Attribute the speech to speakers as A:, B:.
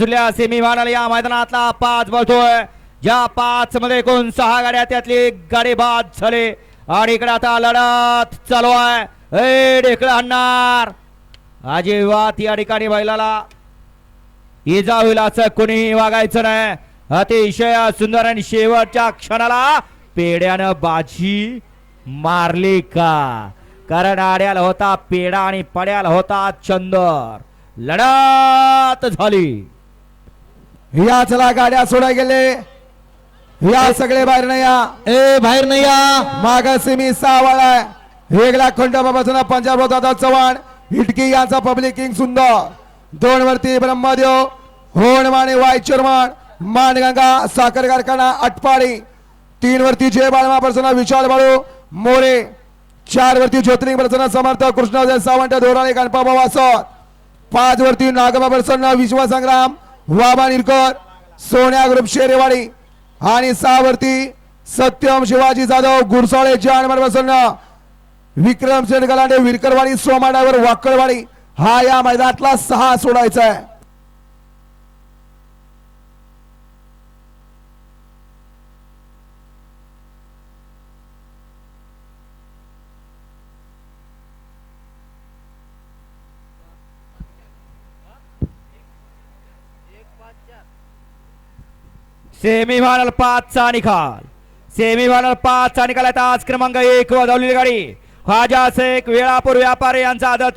A: गाड्या semi final या मैदानातला पाच बसतोय ज्या पाच मध्ये एकूण सहा गाड्या त्यातली गाडी बाद झाले. आणि इकडे आता लढत चालू आहे. ए आणणार. अजिबात या ठिकाणी बैलाला इजा होईल असं कोणीही वागायचं नाही. अतिशय सुंदर आणि शेवटच्या क्षणाला पेड्यानं बाजी मारली का? कारण आड्याला होता पेडा आणि पड्याला होता चंदर. लढत झाली.
B: या चला गाड्या सोडा गेले. या सगळे बाहेर नाही या
C: ए बाहेर नाही या
B: मागासी मी सावाळा वेगळा खंडोबापासून पंजाब दादा चव्हाण. इटकी यांचा पब्लिक किंग सुंदर. दोन वरती ब्रह्मदेव होणमाने वायचरमान मानगंगा साखर कारखाना अटपाडी तीन वरती जय बाळमा प्रसन्न विशाल बाळू. मोरे. चार वरती ज्योतिर्लिंग प्रसन्न समर्थ कृष्णजय सावंत धोराळे गणपा वासत पाच वरती नागबा प्रसन्न विश्वसंग्राम. वाबा निरकर सोन्या ग्रुप शेरेवाडी आणि सहावरती सत्यम शिवाजी जाधव गुरसाळे जानमर प्रसन्न विक्रम सेठ गलांडे विरकरवाडी सोमाडावर वाकळवाडी. हा या मैदानातला सहा सोडायचा आहे.
A: सेमीफायनल पाचचा निकाल. सेमीफायनल पाचचा निकाल आता आज क्रमांक एक वाजवलेली गाडी. ख्वाजा शेख वेळापूर व्यापारी यांचा आदत